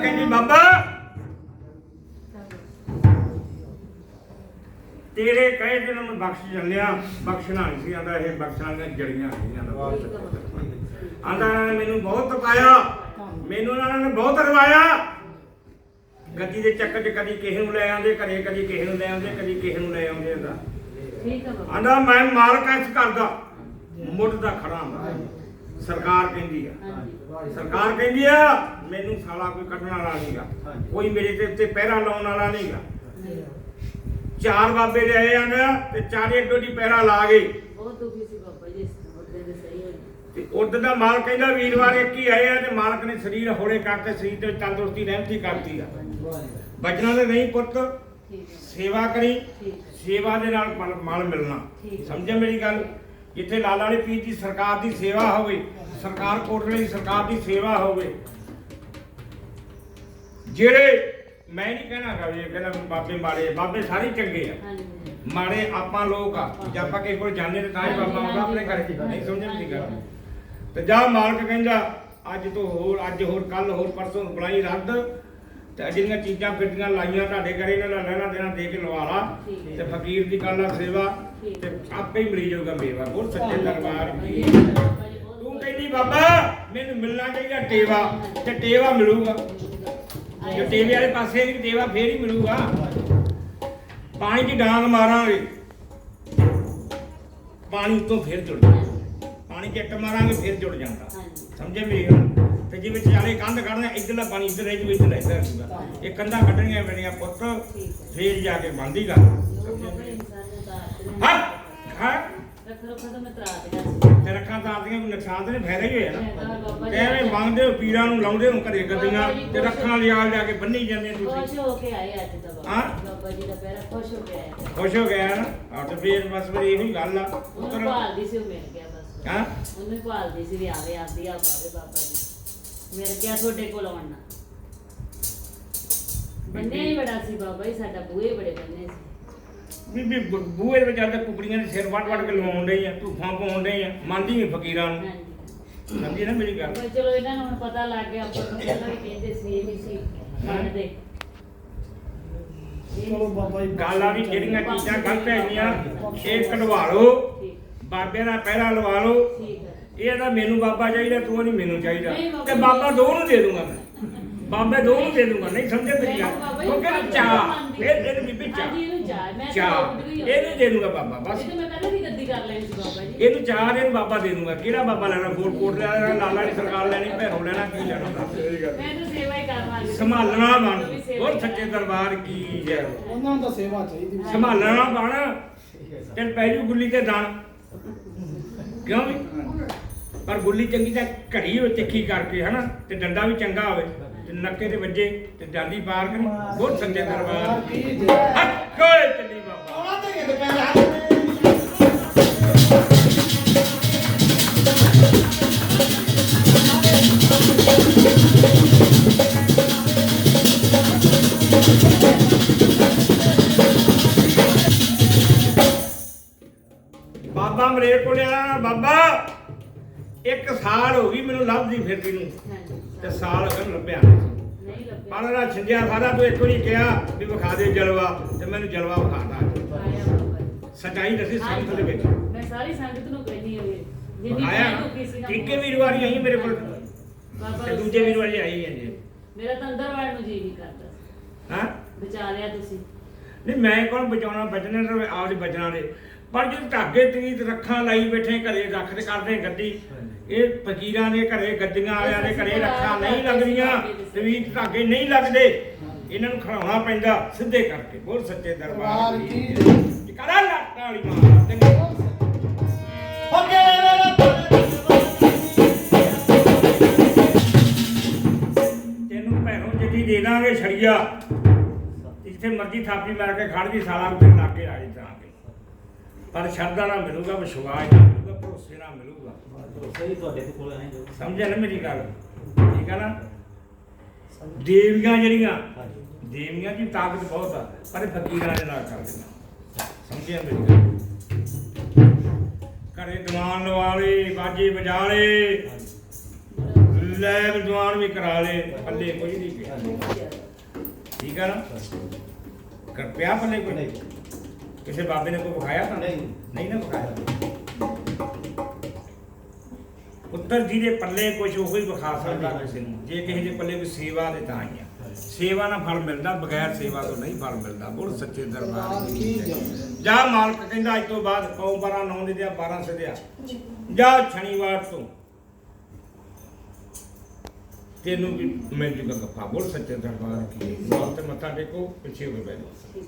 ਕਹਿੰਦੀ ਬਾਬਾ ਤੇਰੇ ਕਹੇ ਤੇ ਮੈਂ ਬਖਸ਼ ਚੱਲਿਆ। ਬਖਸ਼ਣਾ ਨਹੀਂ ਸੀ ਆਂਦਾ ਇਹ ਬਖਸ਼ਾਂ ਦੀਆਂ ਜੜੀਆਂ ਨਹੀਂ ਆਂਦਾ ਆਂਦਾ ਨੇ ਮੈਨੂੰ ਬਹੁਤ ਤਪਾਇਆ ਮੈਨੂੰ ਇਹਨਾਂ ਨੇ ਬਹੁਤ ਰਵਾਇਆ। ਗੱਦੀ ਦੇ ਚੱਕਰ 'ਚ ਕਦੀ ਕਿਸੇ ਨੂੰ ਲੈ ਆਉਂਦੇ ਘਰੇ ਕਦੀ ਕਿਸੇ ਨੂੰ ਲੈ ਆਉਂਦੇ ਕਦੀ ਕਿਸੇ ਨੂੰ ਲੈ ਆਉਂਦੇ ਆਂਦਾ। ਠੀਕ ਬਾਬਾ ਆਂਦਾ ਮੈਂ ਮਾਲਕ ਇਸ ਘਰ ਦਾ ਮੁੱਢ ਦਾ ਖੜਾ ਹਾਂ। ਸਰਕਾਰ ਕਹਿੰਦੀ ਆ। ਸਰਕਾਰ ਕਹਿੰਦੀ ਆ ਮੈਨੂੰ ਸਾਲਾ ਕੋਈ ਕੱਢਣ ਵਾਲਾ ਨਹੀਂਗਾ ਕੋਈ ਮੇਰੇ ਤੇ ਉੱਤੇ ਪਹਿਰਾ ਲਾਉਣ ਵਾਲਾ ਨਹੀਂਗਾ ਚਾਰ ਬਾਬੇ ਲਿਆਏ ਆ ਨਾ ਤੇ ਚਾਰੇ ਡੋਡੀ ਪਹਿਰਾ ਲਾ ਗਏ। ਬਹੁਤ ਦੁਖੀ ਸੀ ਬਾਬਾ ਜੀ ਇਸ ਮੁੱਦੇ ਦੇ ਸਹੀ ਹੋਏ ਤੇ ਉਦ ਦਾ ਮਾਲਕ ਕਹਿੰਦਾ ਵੀਰਵਾਰ ਇੱਕ ਹੀ ਆਏ ਆ ਤੇ ਮਾਲਕ ਨੇ ਸਰੀਰ ਹੌਲੇ ਕਰਕੇ ਸਰੀਰ ਤੇ ਤੰਦਰੁਸਤੀ ਰਹਿਮਤੀ ਕਰਤੀ ਆ। ਬਚਨਾਂ ਦੇ ਨਹੀਂ ਪੁੱਤ ਸੇਵਾ ਕਰੀ ਸੇਵਾ ਦੇ ਨਾਲ ਮਲ ਮਲ ਮਿਲਣਾ। ਸਮਝਿਆ ਮੇਰੀ ਗੱਲ? ਜਿੱਥੇ ਲਾਲਾ ਵਾਲੇ ਪੀਰ ਦੀ ਸਰਕਾਰ ਦੀ ਸੇਵਾ ਹੋਵੇ ਸਰਕਾਰ ਕੋਟਲੇ ਦੀ ਸਰਕਾਰ ਦੀ ਸੇਵਾ ਹੋਵੇ। ਜਿਹੜੇ ਮੈਂ ਨਹੀਂ ਕਹਿਣਾ ਗਾ ਵੀ ਇਹ ਕਹਿੰਦਾ ਵੀ ਬਾਬੇ ਮਾੜੇ ਬਾਬੇ ਸਾਰੇ ਹੀ ਚੰਗੇ ਆ। ਹਾਂਜੀ। ਮਾੜੇ ਆਪਾਂ ਲੋਕ ਆ ਜੇ ਆਪਾਂ ਕਿਸੇ ਕੋਲ ਜਾਂਦੇ ਤੇ ਤਾਂ ਹੀ ਬਾਬਾ ਆਉਂਦਾ ਆਪਣੇ ਘਰ ਨਹੀਂ ਸਮਝਣ ਦੀ ਗੱਲ। ਤੇ ਜਾ ਮਾਲਕ ਕਹਿੰਦਾ ਅੱਜ ਤੋਂ ਹੋਰ ਅੱਜ ਹੋਰ ਕੱਲ ਹੋਰ ਪਰਸੋਂ ਬੁਲਾਈ ਰੱਦ। ਤੇ ਆਹ ਜਿਹੜੀਆਂ ਚੀਜ਼ਾਂ ਫਿੱਟੀਆਂ ਲਾਈਆਂ ਤੁਹਾਡੇ ਘਰੇ ਇਹਨਾਂ ਦਾ ਲੈਣਾ ਦੇਣਾ ਦੇ ਕੇ ਲਵਾ ਲਾ। ਠੀਕ ਹੈ। ਤੇ ਫਕੀਰ ਦੀ ਗੱਲ ਆ ਸੇਵਾ। ਤੇ ਆਪੇ ਹੀ ਮਿਲੀ ਜਾਊਗਾ ਮੇਵਾ। ਹੋਰ ਸੱਚੇ ਦਰਬਾਰ ਕੀ? ਜੀ ਤੂੰ ਕਹਿੰਦੀ ਬਾਬਾ ਮੈਨੂੰ ਮਿਲਣਾ ਚਾਹੀਦਾ ਟੇਵਾ ਤੇ ਟੇਵਾ ਮਿਲੂਗਾ। ਜੇ ਟੇਵੇ ਵਾਲੇ ਪਾਸੇ ਨਹੀਂ ਟੇਵਾ ਫੇਰ ਹੀ ਮਿਲੂਗਾ। ਪਾਣੀ 'ਚ ਡਾਂਗ ਮਾਰਾਂਗੇ। ਪਾਣੀ ਤੋਂ ਫੇਰ ਜੁੜ ਜਾਂਦਾ। ਪਾਣੀ ਇੱਟ ਮਾਰਾਂਗੇ ਫੇਰ ਜੁੜ ਜਾਂਦਾ। ਸਮਝੇ ਮੇਰੀ ਗੱਲ? ਤੇ ਜਿਵੇਂ ਚਾਲੇ ਕੰਧ ਕੱਢਣਾ ਇੱਧਰਲਾ ਪਾਣੀ ਇੱਧਰ ਰਹਿ ਜੂ ਇੱਧਰ ਇੱਧਰ ਇਹ ਕੰਧਾਂ ਕੱਢਣੀਆਂ ਪੈਣੀਆਂ ਪੁੱਤ। ਫੇਰ ਜਾ ਕੇ ਬਣਦੀ ਗੱਲ ਨੂੰ ਤਾਂ ਹਾਂ। ਹਾਂ। ਰੱਖ ਰੱਖ ਤਾਂ ਮੈਂ ਤਰਾ ਦੇਗਾ ਤੇ ਰੱਖਾਂ ਆਪਦੀਆਂ ਕੋਈ ਨੁਕਸਾਨ ਤੇ ਫਾਇਦਾ ਹੀ ਹੋਇਆ ਨਾ। ਬਾਬਾ ਜੀ ਐਵੇਂ ਮੰਗਦੇ ਹੋ ਪੀਰਾਂ ਨੂੰ ਲਾਉਂਦੇ ਹੋ ਘਰੇ ਗੱਦੀਆਂ ਤੇ ਰੱਖਾਂ ਲਿਆਲ ਜਾ ਕੇ ਬੰਨੀ ਜਾਂਦੇ ਤੁਸੀਂ। ਖੁਸ਼ ਹੋ ਕੇ ਆਏ ਅੱਜ ਤਾਂ ਬਾਬਾ ਹਾਂ? ਬਾਬਾ ਜੀ ਦਾ ਪੈਰਾ ਖੁਸ਼ ਹੋ ਕੇ ਆਏ। ਖੁਸ਼ ਹੋ ਗਿਆ ਨਾ? ਆ ਤੇ ਫੇਰ ਬਸ ਫਿਰ ਇਹੀ ਗੱਲ ਆ। ਉਹਨੂੰ ਪੁੱਤਰ ਭਾਲਦੀ ਸੀ ਉਹ ਮਿਲ ਗਿਆ ਬਸ। ਹਾਂ। ਉਹਨੂੰ ਹੀ ਭਾਲਦੀ ਸੀ ਵੀ ਆਵੇ ਆਂਦੀ ਆ ਪਾਵੇ ਬਾਬਾ ਜੀ। ਮਿਲ ਗਿਆ ਤੁਹਾਡੇ ਕੋਲ ਆਉਣਾ ਬੰਨੇ ਹੀ ਬੜਾ ਸੀ ਬਾਬਾ ਜੀ ਸਾਡਾ ਬੂਹੇ ਬੜੇ ਬੰਨੇ ਸੀ। ਬੀਬੀ ਬੂਹੇ ਦੇ ਵਿੱਚ ਜਾਂਦੇ ਕੁਕੜੀਆਂ ਦੇ ਸਿਰ ਵੱਟ ਵੱਟ ਕੇ ਲਵਾਉਣ ਡਈ ਆ ਧੂਫਾਂ ਪਾਉਣ ਡਈ ਆ। ਮੰਨਦੀ ਨਹੀਂ ਫਕੀਰਾਂ ਨੂੰ। ਹਾਂਜੀ। ਸਮਝੀ ਨਾ ਮੇਰੀ ਗੱਲ। ਚਲੋ ਇਹਨਾਂ ਨੂੰ ਹੁਣ ਪਤਾ ਲੱਗ ਗਿਆ ਆਪਾਂ ਨੂੰ ਪਹਿਲਾਂ ਵੀ ਕਹਿੰਦੇ ਸੀ ਇਹ ਨਹੀਂ ਸੀ। ਮੰਨਦੇ। ਚਲੋ ਬਾਬਾ ਜੀ ਗੱਲ ਆ ਵੀ ਜਿਹੜੀਆਂ ਚੀਜ਼ਾਂ ਗਲਤ ਹੈਗੀਆਂ ਇਹ ਕਢਵਾ ਲਓ। ਠੀਕ ਬਾਬੇ ਦਾ ਪਹਿਰਾ ਲਵਾ ਲਓ। ਠੀਕ ਹੈ। ਇਹ ਤਾਂ ਮੈਨੂੰ ਬਾਬਾ ਚਾਹੀਦਾ ਤੂੰ ਨਹੀਂ ਮੈਨੂੰ ਚਾਹੀਦਾ। ਤੇ। ਬਾਬਾ ਦੋ ਨੂੰ ਦੇ ਦੂੰਗਾ ਮੈਂ। ਬਾਬੇ ਦੋ ਨੂੰ ਦੇ ਦੂੰਗਾ ਨਹੀਂ ਸਮਝੇ ਮੇਰੀ ਗੱਲ। ਬਾਬਾ ਜੀ, ਕਿਉਂਕਿ ਬਾਬਾ ਚਾਹ ਮੰਨਦੀ। ਇਹ ਇਹ ਬੀਬੀ ਚਾਹ। ਹਾਂਜੀ ਇਹਨੂੰ ਚਾਹ ਮੈਂ ਚਾਹ ਇਹਨੂੰ ਦੇ ਦੂੰਗਾ ਬਾਬਾ ਬਸ। ਇਹ ਤਾਂ ਮੈਂ ਪਹਿਲਾਂ ਵੀ ਗੱਦੀ ਕਰ ਲੈਣੀ ਸੀ ਬਾਬਾ ਜੀ। ਇਹਨੂੰ ਚਾਹ ਦੇ ਬਾਬਾ ਦੇ ਦੂੰਗਾ। ਕਿਹੜਾ ਬਾਬਾ ਲੈਣਾ? ਕੋਟ ਕੋਟ ਲੈਣਾ ਲਾਲਾ ਦੀ ਸਰਕਾਰ ਲੈਣੀ ਭੈਰੋ ਲੈਣਾ ਕੀ ਲੈਣਾ? ਦੱਸ ਮੈਂ ਤਾਂ ਸੇਵਾ ਹੀ ਸੀ। ਸੰਭਾਲਣਾ ਬਣ। ਹੋਰ ਹੀ ਸੱਚੇ ਦਰਬਾਰ ਕੀ ਜੈ ਉਹਨਾਂ ਨੂੰ ਤਾਂ ਸੇਵਾ ਚਾਹੀਦੀ। ਸੰਭਾਲਣਾ ਬਣ। ਤੇ ਪੈ ਜੂ ਗੁੱਲੀ ਤੇ ਦਾਣ। ਕਿਉਂ ਵੀ? ਪਰ ਗੁੱਲੀ ਚੰਗੀ ਤਾਂ ਘੜੀ ਹੋਵੇ ਤਿੱਖੀ ਕਰਕੇ ਹਨਾ? ਤੇ ਡੰਡਾ ਵੀ ਚੰਗਾ ਹੋਵੇ। ਤੇ ਨੱਕੇ ਤੇ ਵੱਜੇ ਤੇ ਜਾਂਦੀ ਪਾਰ ਕਰੀ ਬਹੁਤ ਸੱਚੇ ਦਰਬਾਰ। ਕੀ ਜੇ। ਹੱਕ ਓਏ ਚੱਲੀ ਬਾਬਾ। ਆਉਣਾ ਤੇ ਕਿਤੇ ਪੈਰ ਬਾਬਾ ਮਰੇ ਕੋਲ ਆ ਬਾਬਾ। ਇੱਕ ਸਾਲ ਹੋ ਗਈ ਮੈਨੂੰ ਲੱਭਦੀ ਫਿਰਦੀ ਨੂੰ। ਤੇ ਸਾਲ ਹੋ ਗਏ ਲੱਭਿਆ ਨਹੀਂ। ਨਹੀਂ ਲੱਭਿਆ। ਪਰ ਨਾ ਛਿੰਦਿਆ ਸਾਰਾ ਤੂੰ ਇੱਕ ਵਾਰੀ ਕਿਹਾ ਵੀ ਵਿਖਾ ਦੇ ਜਲਵਾ ਤੇ ਮੈਨੂੰ ਜਲਵਾ ਵਿਖਾਤਾ। ਸਚਾਈ ਦੱਸੀ ਸੰਤ ਦੇ ਵਿੱਚ। ਮੈਂ ਸਾਰੀ ਸੰਗਤ ਨੂੰ ਕਹਿੰਦੀ ਹਾਂ ਵੀ ਜਿੰਨੀ ਨਾ ਟੀਕੇ ਵੀਰਵਾਰੀ ਆਈ ਮੇਰੇ ਕੋਲ। ਬਾਬਾ ਤੇ ਦੂਜੇ ਵੀਰਵਾਰੀ ਆਈ ਹੈ ਜੀ। ਮੇਰਾ ਤਾਂ ਅੰਦਰ ਵਾੜ ਨੂੰ ਜੀ ਨਹੀਂ ਕਰਦਾ ਹਾਂ? ਬਚਾ ਲਿਆ ਤੁਸੀਂ। ਨਹੀਂ ਮੈਂ ਕੌਣ ਬਚਾਉਣਾ? ਬਚਣੇ ਤੇ ਆਪਦੇ ਬਚਣਾ ਦੇ ਪਰ ਜੇ ਧਾਗੇ ਤਵੀਤ ਰੱਖਾਂ ਲਾਈ ਬੈਠੇ ਘਰੇ ਰੱਖ ਤੇ ਕਰਦੇ ਗੱਡੀ। ਇਹ ਫਕੀਰਾਂ ਦੇ ਘਰੇ ਗੱਡੀਆਂ ਵਾਲਿਆਂ ਦੇ ਘਰੇ ਰੱਖਾਂ ਨਹੀਂ ਲੱਗਦੀਆਂ ਤਵੀਤ ਧਾਗੇ ਨਹੀਂ ਲੱਗਦੇ। ਇਹਨਾਂ ਨੂੰ ਖੜਾਉਣਾ ਪੈਂਦਾ ਸਿੱਧੇ ਕਰਕੇ ਬੋਲ ਸੱਚੇ ਦਰਬਾਰ ਦਰਬਾਰ ਕੀ ਕੀ ਕਰਾ ਲੱਟਾਂ ਵਾਲੀ ਮਾਂ ਤੇ ਹੋ ਕੇ ਤੈਨੂੰ ਭੈਣੋਂ ਜਿੱਦੀ ਦੇ ਦਾਂਗੇ ਛੜੀਆ। ਜਿੱਥੇ ਮਰਜ਼ੀ ਥਾਪੀ ਮਾਰ ਕੇ ਖੜ ਜੀ ਸਾਲਾ ਉੱਤੇ ਲਾ ਕੇ ਆਈ ਤਾਂ ਕੇ। ਪਰ ਸ਼ਰਧਾ ਨਾਲ ਮਿਲੂਗਾ ਵਿਸ਼ਵਾਸ ਨਾਲ ਮਿਲੂਗਾ ਭਰੋਸੇ ਨਾਲ ਮਿਲੂਗਾ। ਸਹੀ ਤੁਹਾਡੇ ਕੋਲ ਆਏ ਜੋ। ਸਮਝਿਆ ਨਾ ਮੇਰੀ ਗੱਲ? ਠੀਕ ਆ ਨਾ? ਦੇਵੀਆਂ ਜਿਹੜੀਆਂ ਹਾਂਜੀ। ਦੇਵੀਆਂ ਦੀ ਤਾਕਤ ਬਹੁਤ ਆ ਪਰ ਫਕੀਰਾਂ ਦੇ ਨਾਲ ਕਰ ਦਿੰਦਾ ਸਮਝਿਆ ਮੇਰੀ ਗੱਲ? ਘਰੇ ਦੀਵਾਨ ਲਵਾ ਲਏ ਬਾਜੇ ਵਜਾ ਲਏ ਲੈ ਦੀਵਾਨ ਵੀ ਕਰਾ ਲਏ ਪੱਲੇ ਕੋਈ ਨਹੀਂ ਪਿਆ। ਠੀਕ ਆ ਨਾ? ਕਰ ਪਿਆ ਪੱਲੇ ਕੋਈ? ਨਹੀਂ। ਕਿਸੇ ਬਾਬੇ ਨੇ ਕੋਈ ਵਿਖਾਇਆ? ਤਾਂ ਨਹੀਂ। ਨਹੀਂ ਨਾ ਵਿਖਾਇਆ। ਪੁੱਤਰ ਜੀ ਦੇ ਪੱਲੇ ਕੁਝ ਉਹ ਹੀ ਵਿਖਾ ਸਕਦਾ ਕਿਸੇ ਨੂੰ। ਜੇ ਕਿਸੇ ਦੇ ਪੱਲੇ ਕੋਈ ਸੇਵਾ ਦੇ ਤਾਂ ਹੀ ਆ। ਸੇਵਾ ਨਾਲ ਫਲ ਮਿਲਦਾ ਬਗੈਰ ਸੇਵਾ ਤੋਂ ਨਹੀਂ ਫਲ ਮਿਲਦਾ। ਬੋਲ ਸੱਚੇ ਦਰਬਾਰ ਜੈ। ਮਾਲਕ ਕਹਿੰਦਾ ਅੱਜ ਤੋਂ ਬਾਅਦ ਕੌਮ 12 9 ਦੇ ਦਿਆ 12 ਸਦਿਆ ਜਾ ਸ਼ਨੀਵਾਰ ਤੋਂ। ਤੈਨੂੰ ਵੀ ਮੈਂ ਜੁਗਾ ਗੱਫਾ ਬੋਲ ਸੱਚੇ ਦਰਬਾਰ ਕੀ ਮਾਲ ਤੇ ਮੱਥਾ ਟੇਕੋ ਪਿੱਛੇ ਹੋ ਕੇ ਬੈਠੋ